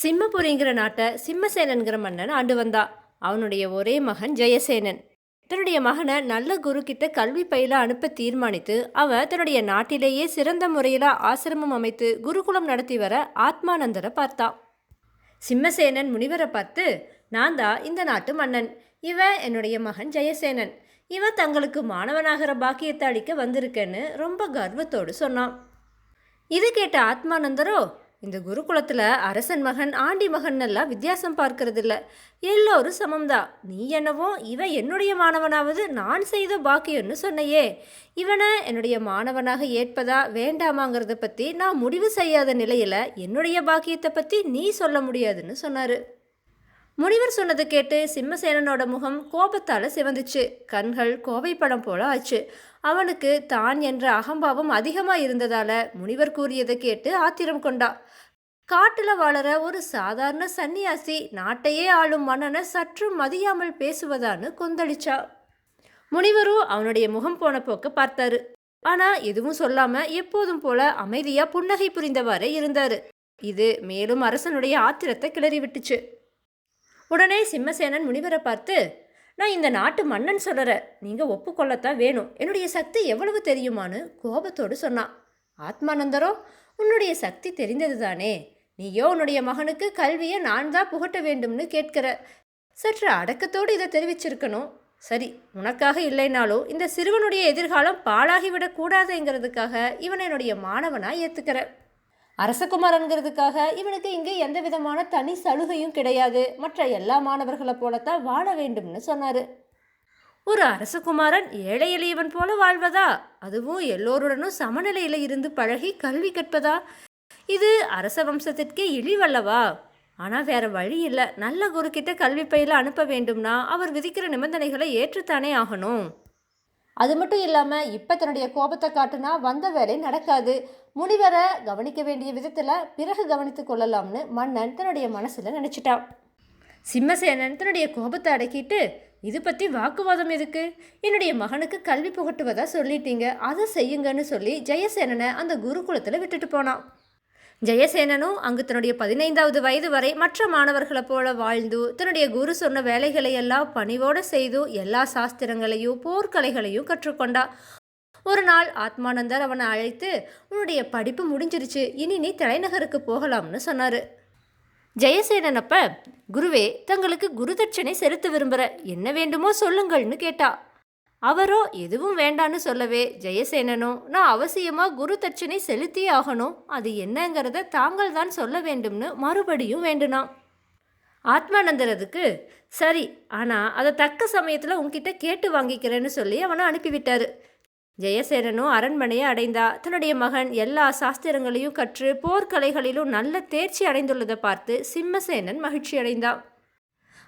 சிம்மபுரிங்கிற நாட்டை சிம்மசேனன்கிற மன்னன் ஆண்டு வந்தான் அவனுடைய ஒரே மகன் ஜெயசேனன். தன்னுடைய மகனை நல்ல குரு கிட்ட கல்வி பயில அனுப்ப தீர்மானித்து அவன் தன்னுடைய நாட்டிலேயே சிறந்த முறையில் ஆசிரமம் அமைத்து குருகுலம் நடத்தி வர ஆத்மானந்தரை பார்த்தான் சிம்மசேனன் முனிவரை பார்த்து நான் தான் இந்த நாட்டு மன்னன். இவன் என்னுடைய மகன் ஜெயசேனன். இவன் தங்களுக்கு மாணவனாகிற பாக்கியத்தை அளிக்க வந்திருக்கேன்னு ரொம்ப கர்வத்தோடு சொன்னான். இது கேட்ட ஆத்மானந்தரோ இந்த குருகுலத்தில் அரசன் மகன் ஆண்டி மகன் எல்லாம் வித்தியாசம் பார்க்கறதில்ல. எல்லோரும் சமம்தான் நீ என்னவோ இவன் என்னுடைய மாணவனாவது நான் செய்த பாக்கியம்னு சொன்னையே. இவனை என்னுடைய மாணவனாக ஏற்பதா வேண்டாமாங்கிறத பற்றி நான் முடிவு செய்யாத நிலையில் என்னுடைய பாக்கியத்தை பற்றி நீ சொல்ல முடியாதுன்னு சொன்னார். முனிவர் சொன்னதை கேட்டு சிம்மசேனனோட முகம் கோபத்தால் சிவந்துச்சு. கண்கள் கோவைப்படம் போல ஆச்சு. அவனுக்கு தான் என்ற அகம்பாவம் அதிகமாக இருந்ததால முனிவர் கூறியதை கேட்டு ஆத்திரம் கொண்டா. காட்டில் வாழற ஒரு சாதாரண சன்னியாசி நாட்டையே ஆளும் மன்னனை சற்றும் மதியாமல் பேசுவதான்னு கொந்தளிச்சா. முனிவரும் அவனுடைய முகம் போன போக்க பார்த்தாரு. ஆனா எதுவும் சொல்லாம எப்போதும் போல அமைதியா புன்னகை புரிந்தவாறே இருந்தாரு. இது மேலும் அரசனுடைய ஆத்திரத்தை கிளறி விட்டுச்சு உடனே சிம்மசேனன் முனிவரை பார்த்து நான் இந்த நாட்டு மன்னன் சொல்கிற நீங்கள் ஒப்புக்கொள்ளத்தான் வேணும். என்னுடைய சக்தி எவ்வளவு தெரியுமான்னு கோபத்தோடு சொன்னான். ஆத்மானந்தரோ உன்னுடைய சக்தி தெரிந்தது தானே நீயோ உன்னுடைய மகனுக்கு கல்வியை நான் தான் புகட்ட வேண்டும்னு கேட்கிற. சற்று அடக்கத்தோடு இதை தெரிவிச்சிருக்கணும். சரி உனக்காக இல்லைனாலும் இந்த சிறுவனுடைய எதிர்காலம் பாழாகிவிடக்கூடாதுங்கிறதுக்காக இவனை என்னுடைய மாணவனாக ஏற்றுக்கிற அரசகுமாரன்கிறதுக்காக இவனுக்கு இங்கே எந்த விதமான தனி சலுகையும் கிடையாது. மற்ற எல்லா மாணவர்களை போலத்தான் வாழ வேண்டும்னு சொன்னார். ஒரு அரசகுமாரன் ஏழை எளியவன் போல வாழ்வதா? அதுவும் எல்லோருடனும் சமநிலையில் இருந்து பழகி கல்வி கற்பதா? இது அரச வம்சத்திற்கே இழிவல்லவா? ஆனால் வேற வழி இல்லை. நல்ல குருக்கிட்ட கல்வி பயில அனுப்ப வேண்டும்னா அவர் விதிக்கிற நிபந்தனைகளை ஏற்றுத்தானே ஆகணும். அது மட்டும் இல்லாமல் இப்போ தன்னுடைய கோபத்தை காட்டுனா வந்த வேலை நடக்காது. முனிவரை கவனிக்க வேண்டிய விதத்தில் பிறகு கவனித்து கொள்ளலாம்னு மன்னன் தன்னுடைய மனசில் நினச்சிட்டான். சிம்மசேனன் தன்னுடைய கோபத்தை அடக்கிட்டு இது பற்றி வாக்குவாதம் எதுக்கு? என்னுடைய மகனுக்கு கல்வி புகட்டுவதாக சொல்லிட்டீங்க. அதை செய்யுங்கன்னு சொல்லி ஜெயசேனனை அந்த குருகுலத்தில் விட்டுட்டு போனான். ஜெயசேனனும் அங்கு தன்னுடைய பதினைந்தாவது வயது வரை மற்ற மாணவர்களைப் போல வாழ்ந்து தன்னுடைய குரு சொன்ன வேலைகளை எல்லாம் பணிவோடு செய்து எல்லா சாஸ்திரங்களையும் போர்க்கலைகளையும் கற்றுக்கொண்டா ஒரு நாள் ஆத்மானந்தர் அவனை அழைத்து உன்னுடைய படிப்பு முடிஞ்சிருச்சு இனி நீ தலைநகருக்கு போகலாம்னு சொன்னார். ஜெயசேனன் அப்ப குருவே தங்களுக்கு குருதட்சணை செலுத்த விரும்புகிற என்ன வேண்டுமோ சொல்லுங்கள்னு கேட்டா. அவரோ எதுவும் வேண்டான்னு சொல்லவே ஜெயசேனனோ நான் அவசியமாக குரு தட்சணை செலுத்தியே ஆகணும். அது என்னங்கிறத தாங்கள் தான் சொல்ல வேண்டும்னு மறுபடியும் வேண்டுனான். ஆத்மானந்தரதுக்கு சரி ஆனால் அதை தக்க சமயத்தில் உன்கிட்ட கேட்டு வாங்கிக்கிறேன்னு சொல்லி அவனை அனுப்பிவிட்டாரு. ஜெயசேனனும் அரண்மனையை அடைந்தா தன்னுடைய மகன் எல்லா சாஸ்திரங்களையும் கற்று போர்க்கலைகளிலும் நல்ல தேர்ச்சி அடைந்துள்ளதை பார்த்து சிம்மசேனன் மகிழ்ச்சி அடைந்தான்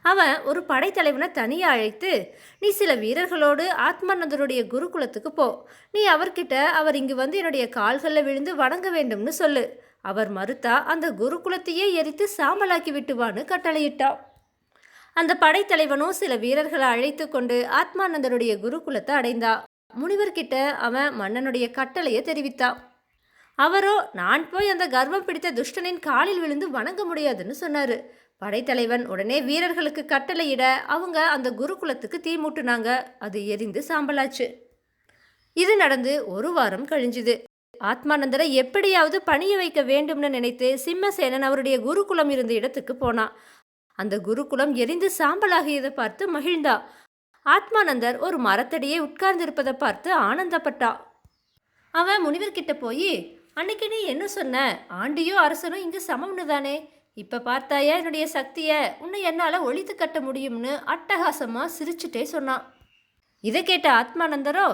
அவன் ஒரு படைத்தலைவனை தனியாக அழைத்து நீ சில வீரர்களோடு ஆத்மானந்தருடைய குருகுலத்துக்கு போ. நீ அவர்கிட்ட அவர் இங்கு வந்து என்னுடைய கால்களில் விழுந்து வணங்க வேண்டும்னு சொல்லு. அவர் மறுத்தா அந்த குருகுலத்தையே எரித்து சாம்பலாக்கி விட்டுவான்னு கட்டளையிட்டான். அந்த படைத்தலைவனும் சில வீரர்களை அழைத்து கொண்டு ஆத்மானந்தருடைய குருகுலத்தை அடைந்தா. முனிவர்கிட்ட அவன் மன்னனுடைய கட்டளையை தெரிவித்தான். அவரோ நான் போய் அந்த கர்வம் பிடித்த துஷ்டனின் காலில் விழுந்து வணங்க முடியாதுன்னு சொன்னார். படைத்தலைவன் உடனே வீரர்களுக்கு கட்டளையிட அவங்க அந்த குருகுலத்துக்கு தீ மூட்டுனாங்க. அது எரிந்து சாம்பலாச்சு. இது நடந்து ஒரு வாரம் கழிஞ்சுது. ஆத்மானந்தரை எப்படியாவது பணிய வைக்க வேண்டும்னு நினைத்து சிம்மசேனன் அவருடைய குருகுலம் இருந்த இடத்துக்கு போனான் அந்த குருகுலம் எரிந்து சாம்பலாகியதை பார்த்து மகிழ்ந்தா. ஆத்மானந்தர் ஒரு மரத்தடியே உட்கார்ந்திருப்பதை பார்த்து ஆனந்தப்பட்டா. அவன் முனிவர்கிட்ட போய் அன்னைக்கு நீ என்ன சொன்ன? ஆண்டியோ அரசனும் இங்கு சமம்னு தானே இப்போ பார்த்தாயா என்னுடைய சக்தியை? உன்னை என்னால் ஒழித்து கட்ட முடியும்னு அட்டகாசமாக சிரிச்சுட்டே சொன்னான். இதை கேட்ட ஆத்மானந்தரோ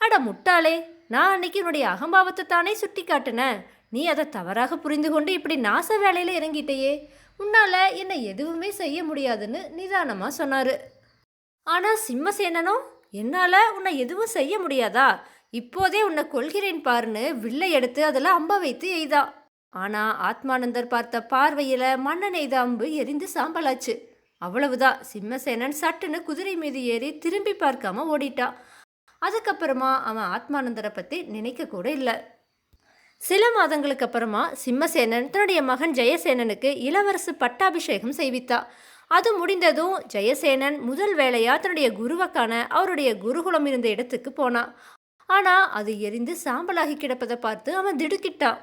அட முட்டாளே நான் அன்னைக்கு என்னுடைய அகம்பாவத்தை தானே சுட்டி காட்டினேன். நீ அதை தவறாக புரிந்து கொண்டு இப்படி நாச வேலையில் இறங்கிட்டேயே. உன்னால் என்னை எதுவுமே செய்ய முடியாதுன்னு நிதானமாக சொன்னார். ஆனால் சிம்மசேனனோ என்னால் உன்னை எதுவும் செய்ய முடியாதா? இப்போதே உன்னை கொள்கிறேன் பாருன்னு வில்லை எடுத்து அதில் அம்ப வைத்து எய்தா. ஆனால் ஆத்மானந்தர் பார்த்த பார்வையில் மன்னனை எய்த அம்பு எரிந்து சாம்பலாச்சு. அவ்வளவுதான். சிம்மசேனன் சட்டுன்னு குதிரை மீது ஏறி திரும்பி பார்க்காம ஓடிட்டான் அதுக்கப்புறமா அவன் ஆத்மானந்தரை பற்றி நினைக்க கூட இல்லை. சில மாதங்களுக்கு அப்புறமா சிம்மசேனன் தன்னுடைய மகன் ஜெயசேனனுக்கு இளவரசு பட்டாபிஷேகம் செய்வித்தா. அது முடிந்ததும் ஜெயசேனன் முதல் வேலையாக தன்னுடைய குருவக்கான அவருடைய குருகுலம் இருந்த இடத்துக்கு போனான் ஆனா அது எரிந்து சாம்பலாகி கிடப்பதை பார்த்து அவன் திடுக்கிட்டான்.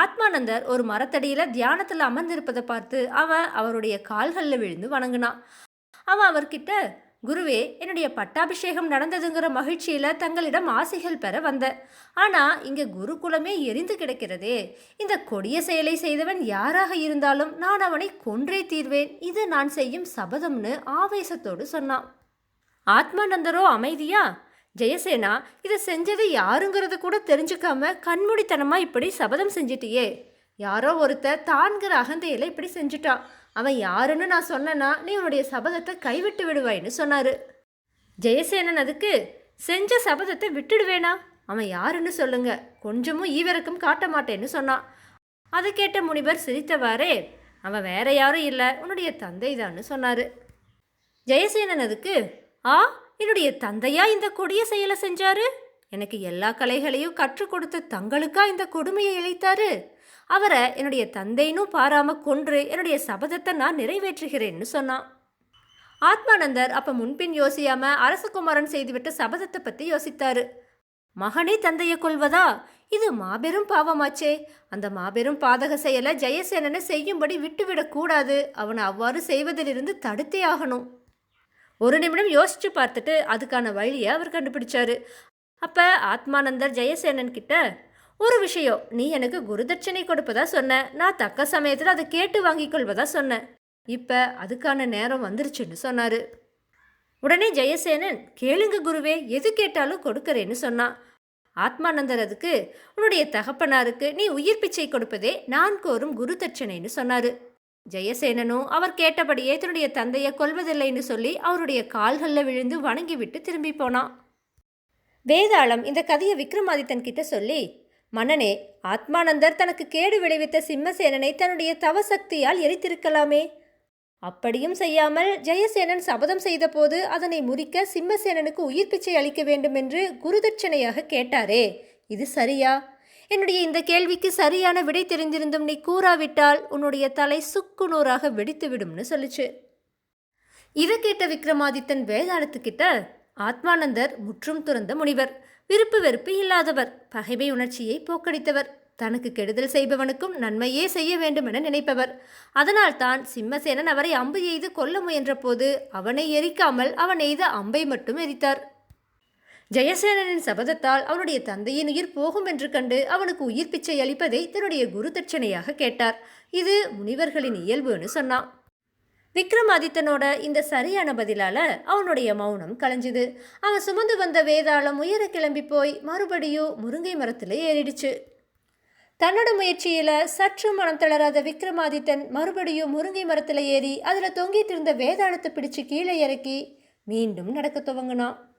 ஆத்மானந்தர் ஒரு மரத்தடியில தியானத்தில் அமர்ந்திருப்பதை பார்த்து அவன் அவருடைய கால்களில் விழுந்து வணங்கினான். அவன் அவர்கிட்ட குருவே என்னுடைய பட்டாபிஷேகம் நடந்ததுங்கிற மகிழ்ச்சியில தங்களிடம் ஆசைகள் பெற வந்த. ஆனா இங்க குருகுலமே எரிந்து கிடக்கிறதே. இந்த கொடிய செயலை செய்தவன் யாராக இருந்தாலும் நான் அவனை கொன்றே தீர்வேன். இது நான் செய்யும் சபதம்னு ஆவேசத்தோடு சொன்னான். ஆத்மானந்தரோ அமைதியா? ஜெயசேனா இதை செஞ்சது யாருங்கிறத கூட தெரிஞ்சுக்காம கண்மூடித்தனமா இப்படி சபதம் செஞ்சிட்டியே. யாரோ ஒருத்த தான்கிற அகந்தையில இப்படி செஞ்சுட்டான். அவன் யாருன்னு நான் சொன்னேன்னா நீ உன்னுடைய சபதத்தை கைவிட்டு விடுவாயின்னு சொன்னாரு. ஜெயசேனன் அதுக்கு செஞ்ச சபதத்தை விட்டுடுவேனா? அவன் யாருன்னு சொல்லுங்க. கொஞ்சமும் ஈவிரக்கம் காட்ட மாட்டேன்னு சொன்னான். அதை கேட்ட முனிவர் சிரித்தவாறே அவன் வேற யாரும் இல்லை. உன்னுடைய தந்தை தான்னு சொன்னாரு. ஜெயசேனன் அதுக்கு ஆ? என்னுடைய தந்தையா இந்த கொடிய செயலை செஞ்சாரு? எனக்கு எல்லா கலைகளையும் கற்றுக் கொடுத்து தங்களுக்கா இந்த கொடுமையை இழைத்தாரு? அவரை என்னுடைய தந்தைனும் பாராம கொன்று என்னுடைய சபதத்தை நான் நிறைவேற்றுகிறேன்னு சொன்னான். ஆத்மானந்தர் அப்ப முன்பின் யோசியாம அரசகுமாரன் செய்துவிட்ட சபதத்தை பத்தி யோசித்தாரு. மகனே தந்தையை கொள்வதா இது மாபெரும் பாவமாச்சே. அந்த மாபெரும் பாதக செயலை ஜெயசேனனை செய்யும்படி விட்டுவிடக்கூடாது அவனை அவ்வாறு செய்வதிலிருந்து தடுத்தே ஆகணும். ஒரு நிமிடம் யோசிச்சு பார்த்துட்டு அதுக்கான வழியை அவர் கண்டுபிடிச்சாரு. அப்ப ஆத்மானந்தர் ஜெயசேனன் கிட்ட ஒரு விஷயம் நீ எனக்கு குருதட்சணை கொடுப்பதா சொன்ன. நான் தக்க சமயத்தில் அதை கேட்டு வாங்கிக் கொள்வதா சொன்னேன் இப்ப அதுக்கான நேரம் வந்துருச்சுன்னு சொன்னாரு. உடனே ஜெயசேனன் கேளுங்க குருவே எது கேட்டாலும் கொடுக்கறேன்னு சொன்னான் ஆத்மானந்தர் அதுக்கு உன்னுடைய தகப்பனாருக்கு நீ உயிர் பிச்சை கொடுப்பதே நான் கோரும் குரு தட்சணைன்னு சொன்னாரு. ஜெயசேனனும் அவர் கேட்டபடியே தன்னுடைய தந்தையை கொல்வதில்லைன்னு சொல்லி அவருடைய கால்களில் விழுந்து வணங்கிவிட்டு திரும்பி போனான். வேதாளம் இந்த கதையை விக்ரமாதித்தன் கிட்ட சொல்லி மன்னனே ஆத்மானந்தர் தனக்கு கேடு விளைவித்த சிம்மசேனனை தன்னுடைய தவசக்தியால் எரித்திருக்கலாமே. அப்படியும் செய்யாமல் ஜெயசேனன் சபதம் செய்தபோது அதனை முறிக்க சிம்மசேனனுக்கு உயிர் பிச்சை அளிக்க வேண்டும் என்று குருதட்சணையாக கேட்டாரே. இது சரியா? என்னுடைய இந்த கேள்விக்கு சரியான விடை தெரிந்திருந்தும் நீ கூறாவிட்டால் உன்னுடைய தலை சுக்கு நூறாக வெடித்து விடும்னு சொல்லுச்சு. இதை கேட்ட விக்ரமாதித்தன் வேதாளத்துக்கிட்ட ஆத்மானந்தர் முற்றும் துறந்த முனிவர் விருப்பு வெறுப்பு இல்லாதவர் பகைமை உணர்ச்சியை போக்கடித்தவர் தனக்கு கெடுதல் செய்பவனுக்கும் நன்மையே செய்ய வேண்டும் என நினைப்பவர். அதனால்தான் சிம்மசேனன் அவரை அம்பு எய்து கொல்ல முயன்றபோது அவனை எரிக்காமல் அவன் எய்த அம்பை மட்டும் எரித்தார். ஜெயசேனனின் சபதத்தால் அவனுடைய தந்தையின் உயிர் போகும் என்று கண்டு அவனுக்கு உயிர் பிச்சை அளிப்பதை தன்னுடைய குரு தட்சணையாக கேட்டார். இது முனிவர்களின் இயல்புன்னு சொன்னான். விக்ரமாதித்தனோட இந்த சரியான பதிலால அவனுடைய மௌனம் கலைஞ்சுது. அவன் சுமந்து வந்த வேதாளம் உயர கிளம்பி போய் மறுபடியும் முருங்கை மரத்தில் ஏறிடுச்சு. தன்னோட முயற்சியில சற்று மனம் தளராத விக்ரமாதித்தன் மறுபடியும் முருங்கை மரத்தில் ஏறி அதில் தொங்கிட்டு இருந்த வேதாளத்தை பிடிச்சு கீழே இறக்கி மீண்டும் நடக்க துவங்கினான்.